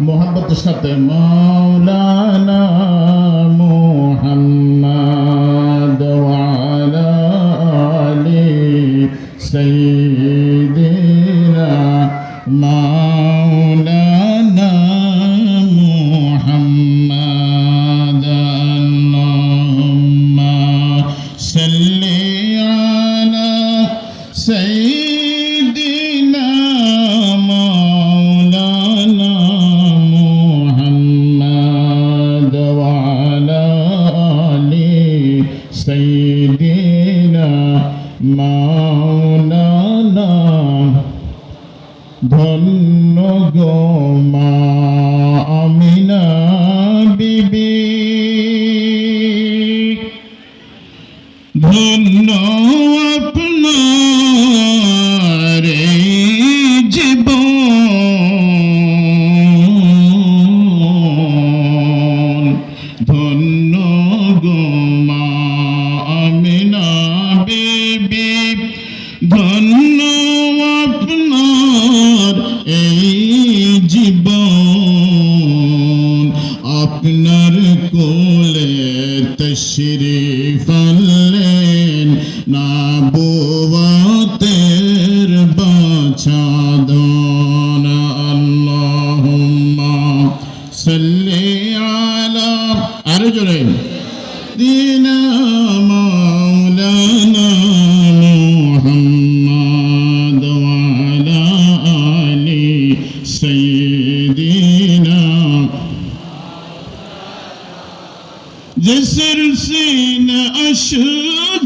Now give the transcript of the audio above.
মোহাম্মতের সাথে মাওলানা মুহাম্মদ ওয়ালা আলি সাইয়্যিদিনা মাওলানা মুহাম্মদ আল্লাহুম্মা সাল্লি সাইয়্যিদিনা মাওলানা ধন্য গো মা আমিনা বিবি। ধন্য আপনার এই জীবন আপনার কোলে তশরিফ আনলেন, না বোয়াতের বাছাদন আল্লাহুম্মা সাল্লি আলা, আরও জোরে। দিনা سيدنا جسر سين أشجامي